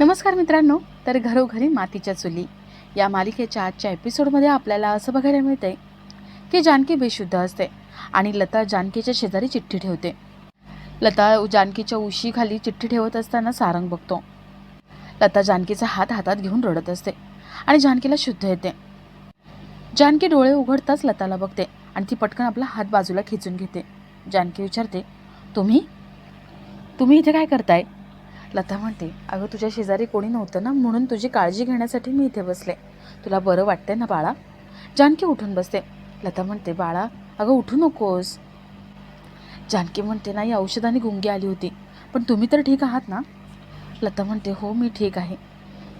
नमस्कार मित्रांनो तर घरोघरी मातीच्या चुली. या मालिकेच्या आजच्या एपिसोडमध्ये आपल्याला असं बघायला मिळते की जानकी बेशुद्ध असते आणि लता जानकीच्या शेजारी चिठ्ठी ठेवते. लता जानकीच्या उशीखाली चिठ्ठी ठेवत असताना सारंग बघतो. लता जानकीचा हात हातात घेऊन रडत असते आणि जानकीला शुद्ध येते. जानकी डोळे उघडताच लताला बघते आणि ती पटकन आपला हात बाजूला खेचून घेते. जानकी विचारते तुम्ही? तुम्ही इथे काय करताय? लता म्हणते अगं तुझ्या शेजारी कोणी नव्हतं ना म्हणून तुझी काळजी घेण्यासाठी मी इथे बसले. तुला बरं वाटतंय ना बाळा? जानकी उठून बसते. लता म्हणते बाळा अगं उठू नकोस. जानकी म्हणते नाही औषधाने गुंगी आली होती पण तुम्ही तर ठीक आहात ना? लता म्हणते हो मी ठीक आहे.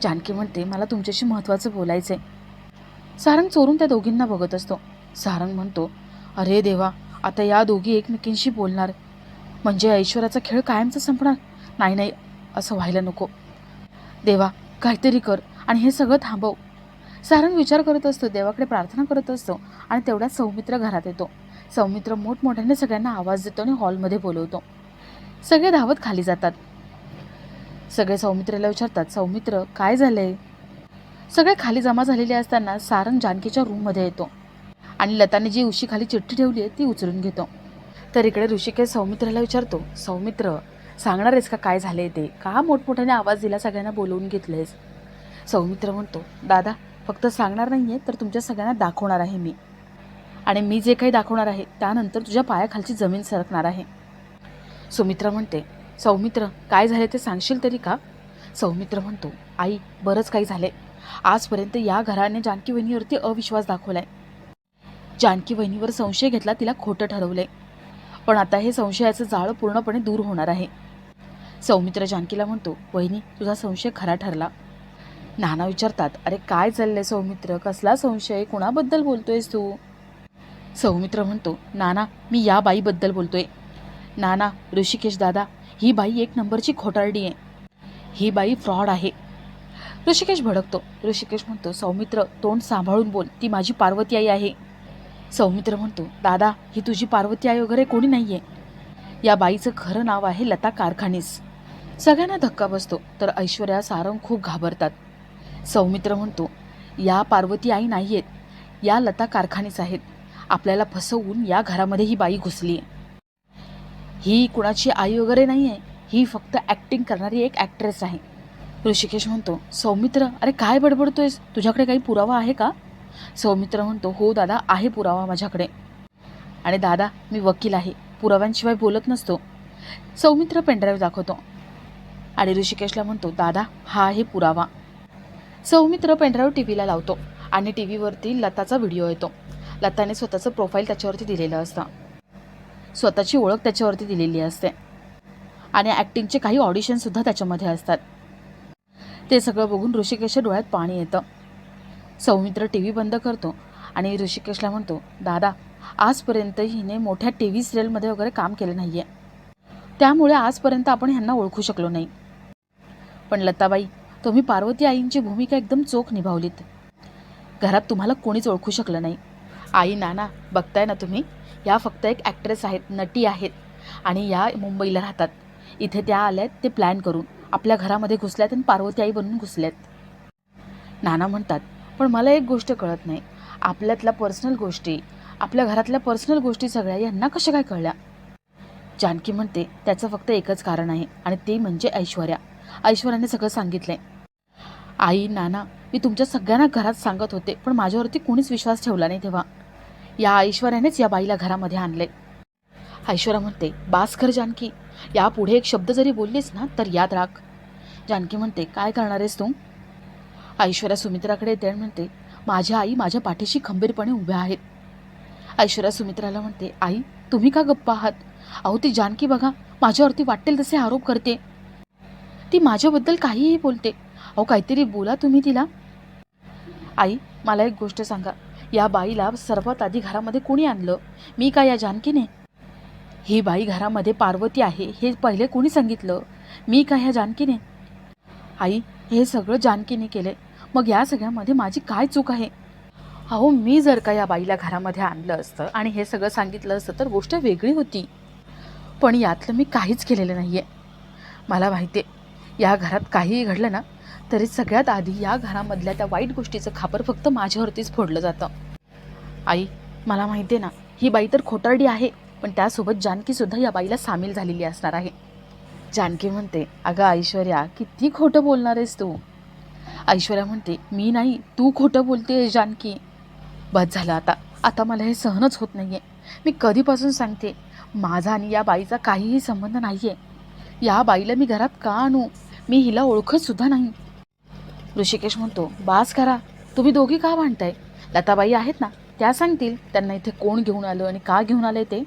जानकी म्हणते मला तुमच्याशी महत्त्वाचं बोलायचं आहे सारंग चोरून त्या दोघींना बघत असतो. सारंग म्हणतो अरे देवा आता या दोघी एकमेकींशी बोलणार. म्हणजे ऐश्वराचा खेळ कायमचा संपणार? नाही नाही असं व्हायला नको. देवा काहीतरी कर आणि हे सगळं थांबव. सारंग विचार करत असतो देवाकडे प्रार्थना करत असतो आणि तेवढ्यात सौमित्र घरात येतो. सौमित्र मोठमोठ्याने सगळ्यांना आवाज देतो आणि हॉलमध्ये बोलवतो. सगळे धावत खाली जातात. सगळे सौमित्रेला विचारतात सौमित्र काय झालंय? सगळे खाली जमा झालेले असताना सारंग जानकीच्या रूममध्ये येतो आणि लताने जी उशी खाली चिठ्ठी ठेवली आहे ती उचलून घेतो. तर इकडे ऋषिकेश सौमित्राला विचारतो सौमित्र सांगणार आहेस का? काय झाले ते? का मोठमोठ्याने आवाज दिला सगळ्यांना बोलवून घेतलेस सौमित्र म्हणतो दादा फक्त सांगणार नाही आहे तर तुमच्या सगळ्यांना दाखवणार आहे मी. आणि मी जे काही दाखवणार आहे त्यानंतर तुझ्या पायाखालची जमीन सरकणार आहे. सुमित्रा म्हणते सौमित्र काय झाले ते सांगशील तरी का? सौमित्र म्हणतो आई बरंच काही झाले आजपर्यंत या घराने जानकी वहिनीवरती अविश्वास दाखवलाय. जानकी वहिनीवर संशय घेतला तिला खोटं ठरवलंय. पण आता हे संशयाचं जाळं पूर्णपणे दूर होणार आहे. सौमित्र जानकीला म्हणतो वहिनी तुझा संशय खरा ठरला. नाना विचारतात अरे काय चाललंय सौमित्र? कसला संशय? कुणाबद्दल बोलतोयस तू? सौमित्र म्हणतो नाना मी या बाईबद्दल बोलतोय. नाना ऋषिकेश दादा ही बाई एक नंबरची खोटारडी आहे. ही बाई फ्रॉड आहे. ऋषिकेश भडकतो. ऋषिकेश म्हणतो सौमित्र तोंड सांभाळून बोल ती माझी पार्वती आई आहे. सौमित्र म्हणतो दादा ही तुझी पार्वती आई वगैरे कोणी नाही आहे या बाईचं खरं नाव आहे लता कारखानीस. सगळ्यांना धक्का बसतो तर ऐश्वर्या सारंग खूप घाबरतात. सौमित्र म्हणतो या पार्वती आई नाही आहेत या लता कारखानेच आहेत. आपल्याला फसवून या घरामध्ये ही बाई घुसली आहे ही कुणाची आई वगैरे नाही आहे ही फक्त ॲक्टिंग करणारी एक ॲक्ट्रेस आहे. ऋषिकेश म्हणतो सौमित्र अरे काय बडबडतोयस? तुझ्याकडे काही पुरावा आहे का? सौमित्र म्हणतो हो दादा आहे पुरावा माझ्याकडे. आणि दादा मी वकील आहे. पुराव्यांशिवाय बोलत नसतो. सौमित्र पेनड्राईव्ह दाखवतो आणि ऋषिकेशला म्हणतो दादा हा आहे पुरावा. सौमित्र पेनड्राईव्ह टी व्हीला लावतो आणि टी व्हीवरती लताचा व्हिडिओ येतो. लताने स्वतःचं प्रोफाईल त्याच्यावरती दिलेलं असतं. स्वतःची ओळख त्याच्यावरती दिलेली असते. आणि ॲक्टिंगचे काही ऑडिशनसुद्धा त्याच्यामध्ये असतात. ते सगळं बघून ऋषिकेशच्या डोळ्यात पाणी येतं. सौमित्र टी व्ही बंद करतो आणि ऋषिकेशला म्हणतो दादा आजपर्यंत हिने मोठ्या टी व्ही सिरियलमध्ये वगैरे काम केलं नाही आहे त्यामुळे आजपर्यंत आपण ह्यांना ओळखू शकलो नाही. पण लताबाई तुम्ही पार्वती आईंची भूमिका एकदम चोख निभावलीत. घरात तुम्हाला कोणीच ओळखू शकलं नाही. आई नाना बघताय ना तुम्ही? या फक्त एक ॲक्ट्रेस आहेत नटी आहेत आणि या मुंबईला राहतात. इथे त्या आल्यात ते प्लॅन करून आपल्या घरामध्ये घुसल्यात आणि पार्वती आई बनून घुसल्यात. नाना म्हणतात पण मला एक गोष्ट कळत नाही. आपल्यातल्या पर्सनल गोष्टी आपल्या घरातल्या पर्सनल गोष्टी सगळ्या यांना कशा काय कळल्या? जानकी म्हणते त्याचं फक्त एकच कारण आहे आणि ते म्हणजे ऐश्वर्या. ऐश्वर्याने सगळं सांगितलंय. आई नाना मी तुमच्या सगळ्यांना घरात सांगत होते पण माझ्यावरती कोणीच विश्वास ठेवला नाही तेव्हा. या ऐश्वर्यानेच या बाईला घरामध्ये आणले ऐश्वर्या म्हणते बास कर जानकी यापुढे एक शब्द जरी बोललीस ना तर याद राख. जानकी म्हणते काय करणार आहेस तू? ऐश्वर्या सुमित्राकडे येते म्हणते माझ्या आई माझ्या पाठीशी खंबीरपणे उभ्या आहेत. ऐश्वर्या सुमित्राला म्हणते आई तुम्ही का गप्पा आहात? अहो ती जानकी बघा माझ्यावरती वाटेल तसे आरोप करते. ती माझ्याबद्दल काहीही बोलते. अहो काहीतरी बोला तुम्ही तिला. आई मला एक गोष्ट सांगा. या बाईला सर्वात आधी घरामध्ये कोणी आणलं? मी का या जानकीने? ही बाई घरामध्ये पार्वती आहे हे पहिले कोणी सांगितलं? मी का ह्या जानकीने? आई हे सगळं जानकीने केले मग या सगळ्यामध्ये माझी काय चूक आहे? अहो मी जर का या बाईला घरामध्ये आणलं असतं आणि हे सगळं सांगितलं असतं तर गोष्ट वेगळी होती. पण यातलं मी काहीच केलेलं नाही आहे मला माहिती आहे या घरात काहीही घडलं ना तरी सगळ्यात आधी या घरामधल्या त्या वाईट गोष्टीचं खापर फक्त माझ्यावरतीच फोडलं जातं. आई मला माहिती आहे ना ही बाई तर खोटारडी आहे पण त्यासोबत जानकीसुद्धा या बाईला सामील झालेली असणार आहे. जानकी म्हणते अगं ऐश्वर्या किती खोटं बोलणार आहेस तू? ऐश्वर्या म्हणते मी नाही तू खोटं बोलते जानकी. बस झालं आता. आता मला हे सहनच होत नाही आहे मी कधीपासून सांगते माझा आणि या बाईचा काहीही संबंध नाही आहे या बाईला मी घरात का आणू? मी हिला ओळखतसुद्धा नाही. ऋषिकेश म्हणतो बास करा तुम्ही दोघी का भांडताय? लताबाई आहेत ना त्या सांगतील त्यांना इथे कोण घेऊन आलं आणि का घेऊन आले ते.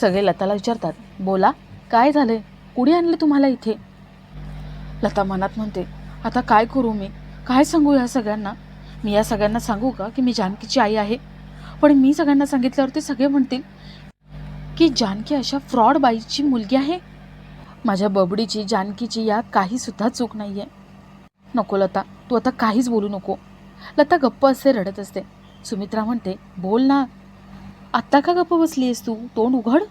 सगळे लताला विचारतात बोला काय झालंय? कुणी आणलं तुम्हाला इथे? लता मनात म्हणते आता काय करू मी? काय सांगू या सगळ्यांना? मी या सगळ्यांना सांगू का की मी जानकीची आई आहे? पण मी सगळ्यांना सांगितल्यावर ते सगळे म्हणतील की जानकी अशा फ्रॉड बाईची मुलगी आहे? माझ्या बबडीची जानकीची यात काहीसुद्धा चूक नाही आहे नको लता तू आता काहीच बोलू नको. लता गप्प असते रडत असते. सुमित्रा म्हणते बोल ना. आत्ता का गप्प बसली आहेस तू? तोंड उघड.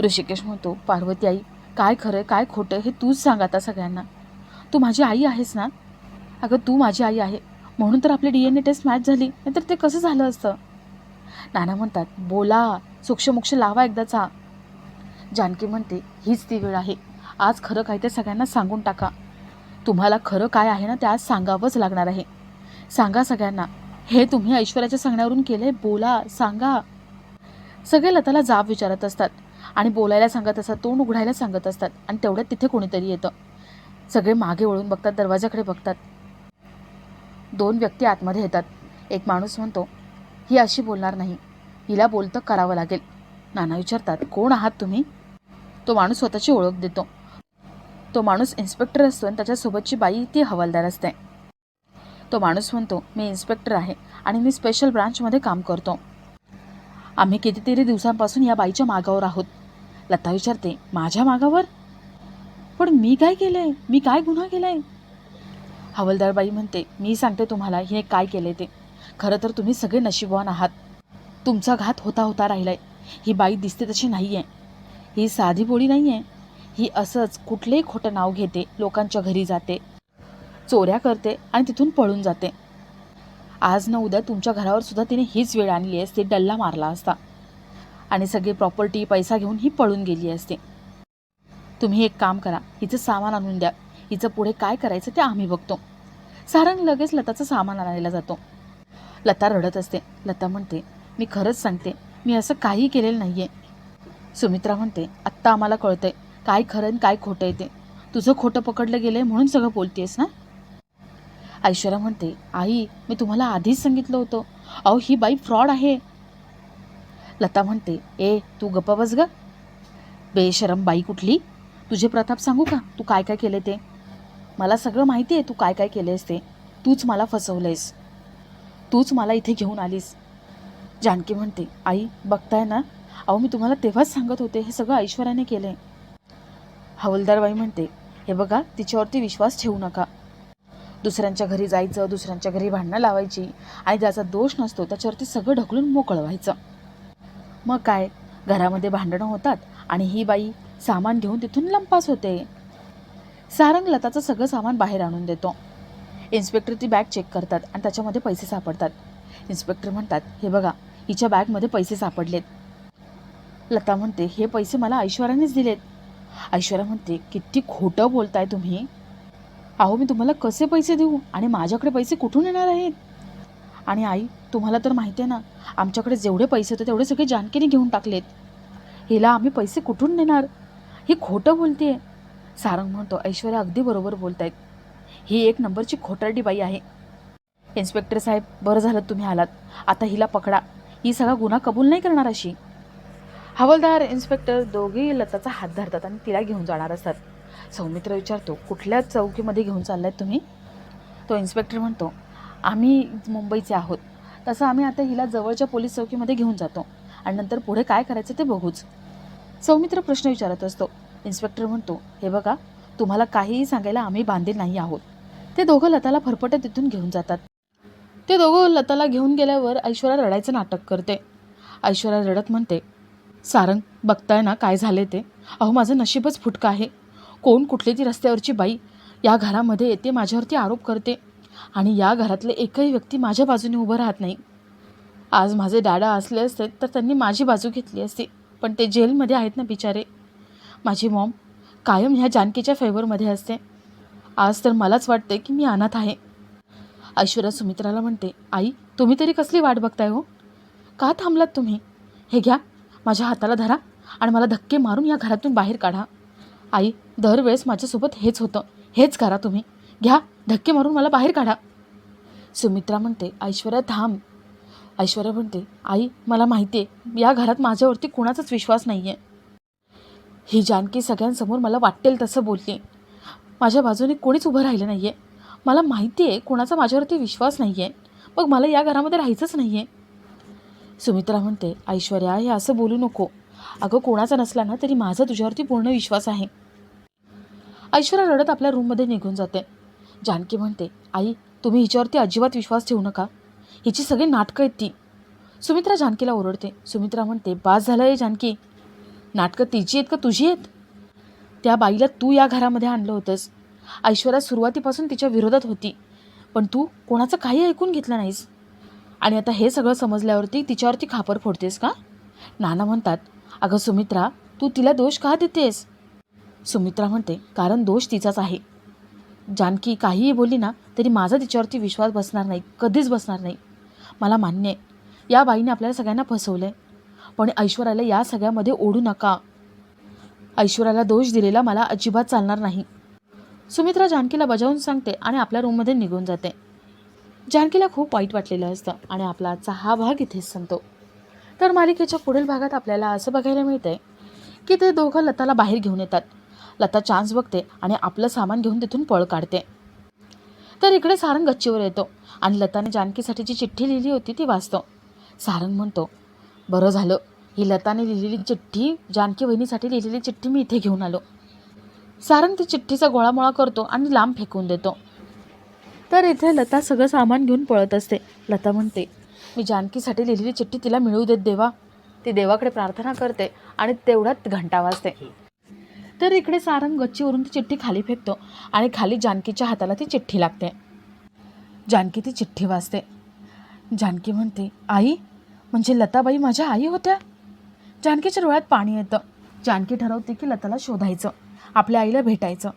ऋषिकेश म्हणतो पार्वती आई काय खरं काय खोटं हे तूच सांग आता सगळ्यांना. तू माझी आई आहेस ना? अगं तू माझी आई आहे. म्हणून तर आपली D N A test match झाली नाहीतर ते कसं झालं असतं? नाना म्हणतात बोला सूक्षमोक्ष लावा एकदाचा. जानकी म्हणते हीच ती वेळ आहे. आज खरं काय ते सगळ्यांना सांगून टाका. तुम्हाला खरं काय आहे ना ते आज सांगावंच लागणार आहे. सांगा सगळ्यांना. हे तुम्ही ऐश्वर्याच्या सांगण्यावरून केलंय? बोला सांगा. सगळे लताला जाब विचारत असतात आणि बोलायला सांगत असतात तोंड उघडायला सांगत असतात आणि तेवढ्यात तिथे कोणीतरी येतं. सगळे मागे वळून बघतात दरवाजाकडे बघतात. दोन व्यक्ती आतमध्ये येतात. एक माणूस म्हणतो ही अशी बोलणार नाही. हिला बोलतं करावं लागेल. नाना विचारतात कोण आहात तुम्ही? तो माणूस स्वतःची ओळख देतो. तो माणूस इन्स्पेक्टर असतो आणि त्याच्यासोबतची बाई ती हवालदार असते. तो माणूस म्हणतो मी इन्स्पेक्टर आहे आणि मी स्पेशल ब्रांचमध्ये काम करतो. आम्ही कितीतरी दिवसांपासून या बाईच्या मागावर आहोत. लता विचारते माझ्या मागावर? पण मी काय केलं आहे मी काय गुन्हा केला आहे हवलदार बाई म्हणते मी सांगते तुम्हाला हिने काय केले ते. खरं तर तुम्ही सगळे नशीबवान आहात. तुमचा घात होता होता राहिलाय. ही बाई दिसते तशी नाही आहे ही साधी बोळी नाही आहे ही असंच कुठलंही खोटं नाव घेते लोकांच्या घरी जाते चोऱ्या करते आणि तिथून पळून जाते. आज न उद्या तुमच्या घरावर सुद्धा तिने हीच वेळ आणली असते डल्ला मारला असता. आणि सगळी प्रॉपर्टी पैसा घेऊन ही पळून गेली असते. तुम्ही एक काम करा हिचं सामान आणून द्या. हिचं पुढे काय करायचं ते आम्ही बघतो. सारंग लगेच लताचं सामान आणायला जातो. लता रडत असते. लता म्हणते मी खरंच सांगते मी असं काही केलेलं नाही आहे सुमित्रा म्हणते आत्ता आम्हाला कळतंय. काय खरं आणि काय खोटं आहे ते. तुझं खोटं पकडलं गेलं आहे म्हणून सगळं बोलतेस ना? ऐश्वर्या म्हणते आई मी तुम्हाला आधीच सांगितलं होतं. अहो ही बाई फ्रॉड आहे. लता म्हणते ए तू गप्प बस ग. बेशरम बाई कुठली? तुझे प्रताप सांगू का? तू काय काय केले ते? मला सगळं माहिती आहे तू काय काय केलेस ते. तूच मला फसवलंयस. तूच मला इथे घेऊन आलीस. जानकी म्हणते आई बघताय ना? अहो मी तुम्हाला तेव्हाच सांगत होते हे सगळं ऐश्वर्याने केलं आहे हवलदारबाई म्हणते हे बघा तिच्यावरती विश्वास ठेवू नका. दुसऱ्यांच्या घरी जायचं दुसऱ्यांच्या घरी भांडणं लावायची आणि ज्याचा दोष नसतो त्याच्यावरती सगळं ढकलून मोकळं व्हायचं मग काय? घरामध्ये भांडणं होतात आणि ही बाई सामान घेऊन तिथून लंपास होते. सारंग लताचं सगळं सामान बाहेर आणून देतो. इन्स्पेक्टर ती बॅग चेक करतात आणि त्याच्यामध्ये पैसे सापडतात. इन्स्पेक्टर म्हणतात हे बघा हिच्या बॅगमध्ये पैसे सापडलेत. लता म्हणते हे पैसे मला ऐश्वर्यानेच दिलेत. ऐश्वर्या म्हणते किती खोटं बोलताय तुम्ही. अहो मी तुम्हाला कसे पैसे देऊ? आणि माझ्याकडे पैसे कुठून येणार आहेत? आणि आई तुम्हाला तर माहिती आहे ना आमच्याकडे जेवढे पैसे होते तेवढे सगळे जानकीने घेऊन टाकलेत. हिला आम्ही पैसे कुठून देणार ही खोटं बोलते सारंग म्हणतो ऐश्वर्या अगदी बरोबर बोलतायत. ही एक नंबरची खोटारडी बाई आहे. इन्स्पेक्टर साहेब बरं झालं तुम्ही आलात. आता हिला पकडा. ही सगळा गुन्हा कबूल नाही करणार अशी. हवालदार इन्स्पेक्टर दोघेही लताचा हात धरतात आणि तिला घेऊन जाणार असतात. सौमित्र विचारतो कुठल्या चौकीमध्ये घेऊन चाललाय तुम्ही? तो इन्स्पेक्टर म्हणतो आम्ही मुंबईचे आहोत. तसं आम्ही आता हिला जवळच्या पोलीस चौकीमध्ये घेऊन जातो. आणि नंतर पुढे काय करायचं ते बघूच. सौमित्र प्रश्न विचारत असतो. इन्स्पेक्टर म्हणतो हे बघा तुम्हाला काहीही सांगायला आम्ही बांधील नाही आहोत. ते दोघं लताला फरफटत तिथून घेऊन जातात. ते दोघं लताला घेऊन गेल्यावर ऐश्वर्या रडायचं नाटक करते. ऐश्वर्या रडत म्हणते सारंग बघताय ना काय झाले ते? अहो माझं नशीबच फुटकं आहे. कोण कुठली ती रस्त्यावरची बाई या घरामध्ये येते माझ्यावरती आरोप करते आणि या घरातले एकही व्यक्ती माझ्या बाजूने उभं राहत नाही. आज माझे डॅडा असले असते तर त्यांनी माझी बाजू घेतली असती पण ते जेलमध्ये आहेत ना बिचारे. माझी मॉम कायम ह्या जानकीच्या फेवरमध्ये असते. आज तर मलाच वाटते की मी अनाथ आहे. ऐश्वर्या सुमित्राला म्हणते आई तुम्ही तरी कसली वाट बघताय हो? का थांबलात तुम्ही? हे घ्या माझ्या हाताला धरा आणि मला धक्के मारून या घरातून बाहेर काढा. आई दरवेळेस माझ्यासोबत हेच होतं. हेच करा तुम्ही. घ्या धक्के मारून मला बाहेर काढा. सुमित्रा म्हणते ऐश्वर्या थांब. ऐश्वर्या म्हणते आई मला माहिती आहे या घरात माझ्यावरती कोणाचाच विश्वास नाही आहे ही जानकी सगळ्यांसमोर मला वाटेल तसं बोलली माझ्या बाजूने कोणीच उभं राहिलं नाही आहे मला माहिती आहे कोणाचा माझ्यावरती विश्वास नाही आहे मग मला या घरामध्ये राहायचंच नाही आहे सुमित्रा म्हणते ऐश्वर्या हे असं बोलू नको. अगं कोणाचा नसला ना तरी माझा तुझ्यावरती पूर्ण विश्वास आहे. ऐश्वर्या रडत आपल्या रूममध्ये निघून जाते. जानकी म्हणते आई तुम्ही हिच्यावरती अजिबात विश्वास ठेवू नका. हिची सगळी नाटकं आहेत ती. सुमित्रा जानकीला ओरडते. सुमित्रा म्हणते बास झालं आहे जानकी. नाटकं तिची आहेत का तुझी आहेत? त्या बाईला तू या घरामध्ये आणलं होतंस. ऐश्वर्या सुरुवातीपासून तिच्या विरोधात होती. पण तू कोणाचं काही ऐकून घेतलं नाहीस. आणि आता हे सगळं समजल्यावरती तिच्यावरती खापर फोडतेस का? नाना म्हणतात अगं सुमित्रा तू तिला दोष का देतेस? सुमित्रा म्हणते कारण दोष तिचाच आहे. जानकी काहीही बोलली ना तरी माझा तिच्यावरती विश्वास बसणार नाही कधीच बसणार नाही. मला मान्य आहे या बाईने आपल्याला सगळ्यांना फसवलं आहे पण ऐश्वर्याला या सगळ्यामध्ये ओढू नका. ऐश्वर्याला दोष दिलेला मला अजिबात चालणार नाही. सुमित्रा जानकीला बजावून सांगते आणि आपल्या रूममध्ये निघून जाते. जानकीला खूप वाईट वाटलेलं असतं आणि आपला आजचा हा भाग इथेच संपतो. तर मालिकेच्या पुढील भागात आपल्याला असं बघायला मिळतंय की ते दोघं लताला बाहेर घेऊन येतात. लता चान्स बघते आणि आपलं सामान घेऊन तिथून पळ काढते. तर इकडे सारंग गच्चीवर येतो आणि लताने जानकीसाठी जी चिठ्ठी लिहिली होती ती वाचतो. सारंग म्हणतो बरं झालं. ही लताने लिहिलेली चिठ्ठी जानकी वहिनीसाठी लिहिलेली चिठ्ठी मी इथे घेऊन आलो. सारंग ती चिठ्ठीचा गोळामोळा करतो आणि लांब फेकून देतो. तर इथे लता सगळं सामान घेऊन पळत असते. लता म्हणते मी जानकीसाठी लिहिलेली चिठ्ठी तिला मिळू देत देवा. ती देवाकडे प्रार्थना करते आणि तेवढ्यात घंटा वाजते. तर इकडे सारंग गच्चीवरून ती चिठ्ठी खाली फेकतो आणि खाली जानकीच्या हाताला ती चिठ्ठी लागते. जानकी ती चिठ्ठी वाचते. जानकी म्हणते आई म्हणजे लताबाई माझ्या आई होत्या? जानकीच्या डोळ्यात पाणी येतं. जानकी ठरवते की लताला शोधायचं आपल्या आईला भेटायचं.